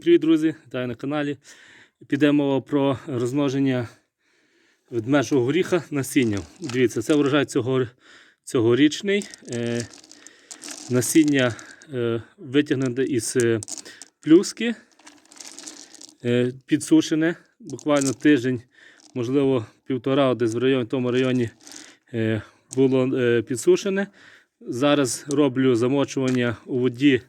привіт, друзі! Вітаю на каналі. Піде мова про розмноження ведмежого горіха насінням. Дивіться, це врожай цього, цьогорічний. Е, насіння е, витягнуте із е, плюски, е, підсушене, буквально тиждень, можливо, півтора, десь в районі, тому районі е, було е, підсушене. Зараз роблю замочування у воді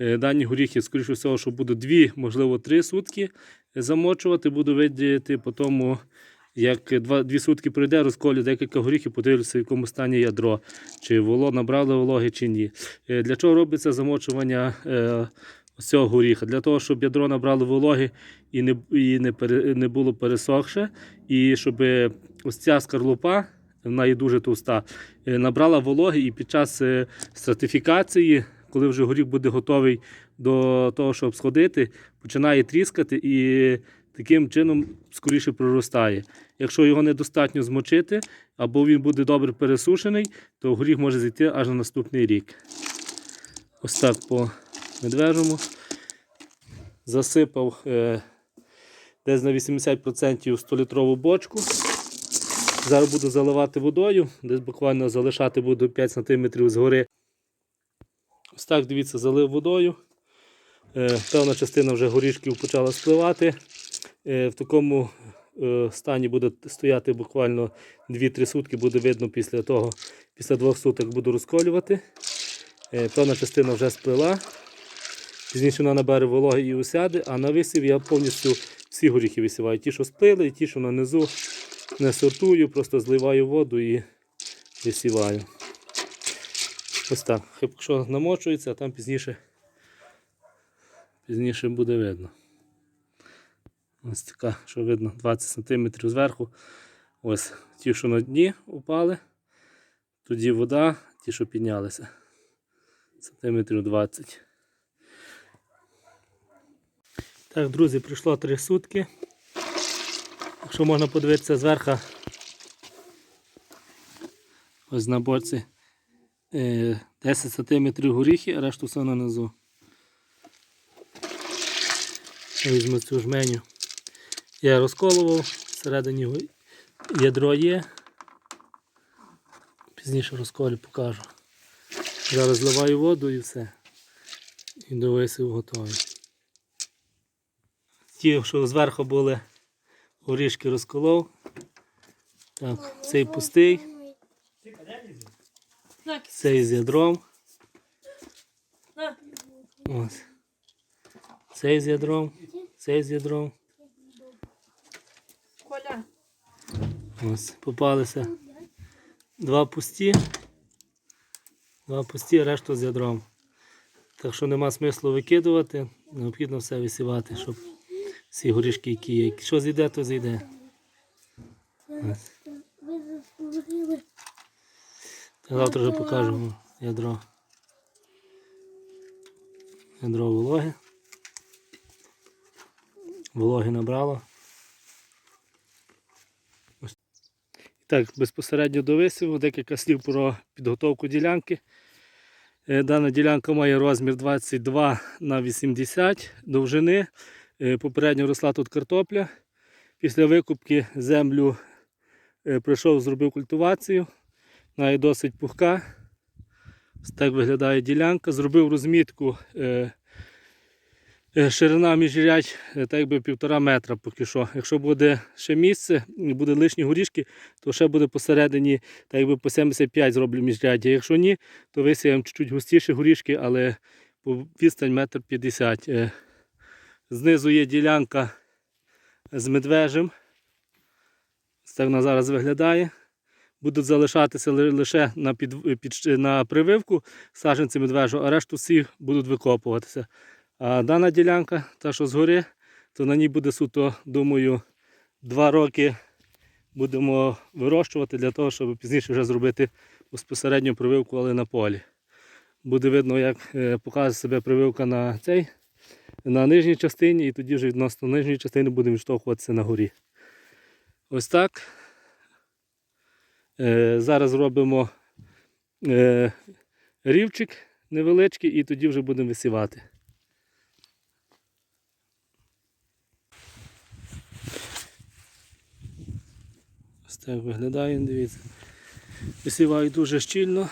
Дані горіхи, скоріше всього, що буду дві, можливо, три сутки замочувати. Буду видіяти по тому, як два, дві сутки пройде, розколю декілька горіхів, подивлюся, в якому стані ядро, чи воло набрало вологи, чи ні. Е, Для чого робиться замочування е, ось цього горіха? Для того, щоб ядро набрало вологи і не, і не, не було пересохше, і щоб ось ця скорлупа, вона є дуже товста, е, набрала вологи і під час е, стратифікації коли вже горіх буде готовий до того, щоб сходити, починає тріскати і таким чином скоріше проростає. Якщо його недостатньо змочити, або він буде добре пересушений, то горіх може зійти аж на наступний рік. Ось так по медвежому. Засипав е, десь на 80% 100-літрову бочку. Зараз буду заливати водою, десь буквально залишати буду 5 см згори. Ось так, дивіться, залив водою. Е, Певна частина вже горішків почала спливати. Е, В такому е, стані буде стояти буквально 2-3 сутки, буде видно після того, після двох суток буду розколювати. Певна частина вже сплила. Пізніше вона набере вологи і усяде, а на висів я повністю всі горіхи висіваю. Ті, що сплили, і ті, що нанизу не сортую, просто зливаю воду і висіваю. Ось так. Якщо намочується, а там пізніше, пізніше буде видно. Ось така, що видно, 20 см зверху. Ось ті, що на дні упали, тоді вода, ті, що піднялися. Сантиметрів 20. Так, друзі, пройшло 3 сутки. Якщо можна подивитися зверху, ось на боці. Е, 10 см горіхи, а решту все нанизу. Візьму цю жменю. Я розколував, всередині ядро є. Пізніше розколю покажу. Зараз зливаю воду і все. І до висів готовий. Ті, що зверху були горішки розколов. Так, цей пустий. Цей з ядром. Ось. Цей з ядром. Цей з ядром. Коля, Ось. Попалися. Два пусті. Два пусті, решту з ядром. Так що нема смислу викидувати. Необхідно все висівати, щоб всі горішки, які є. Що зійде, то зійде. Ось. Завтра вже покажемо ядро. Ядро вологи. Вологи набрало. Ось. Так, безпосередньо до висіву, декілька слів про підготовку ділянки. Е, Дана ділянка має розмір 22 на 80 довжини. Е, Попередньо росла тут картопля. Після викупки землю е, прийшов, зробив культивацію. Вона є досить пухка. Ось так виглядає ділянка. Зробив розмітку. Е, е, ширина міжрядь е, так якби півтора метра поки що. Якщо буде ще місце буде лишні горішки, то ще буде посередині, так якби по 75 зроблю міжряддя. Якщо ні, то висіємо чуть-чуть густіші горішки, але по відстань метр 50. Е, знизу є ділянка з медвежим. Ось так вона зараз виглядає будуть залишатися лише на, під, під, на прививку саджанці медвежу, а решту всі будуть викопуватися. А дана ділянка, та що згори, то на ній буде суто, думаю, два роки будемо вирощувати для того, щоб пізніше вже зробити безпосередню прививку, але на полі. Буде видно, як е, показує себе прививка на цей, на нижній частині, і тоді вже відносно нижньої частини будемо відштовхуватися на горі. Ось так. Е, зараз робимо е, рівчик невеличкий і тоді вже будемо висівати. Ось так виглядає, дивіться. Висіваю дуже щільно.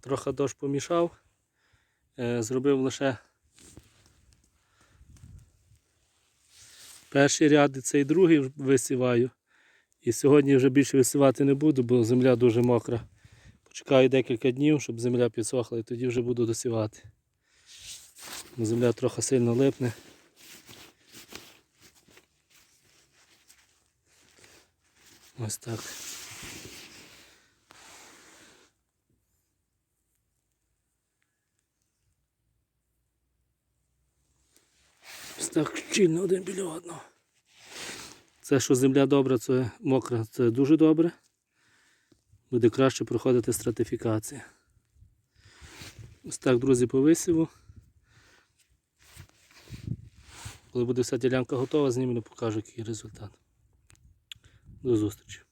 Трохи дощ помішав, е, зробив лише перший ряд і цей другий висіваю. І сьогодні вже більше висівати не буду, бо земля дуже мокра. Почекаю декілька днів, щоб земля підсохла і тоді вже буду досівати. Земля трохи сильно липне. Ось так. Ось так щільно один біля одного. Це, що земля добра, це мокра, це дуже добре. Буде краще проходити стратифікація. Ось так, друзі, по висіву. Коли буде вся ділянка готова, знімлю, покажу, який результат. До зустрічі.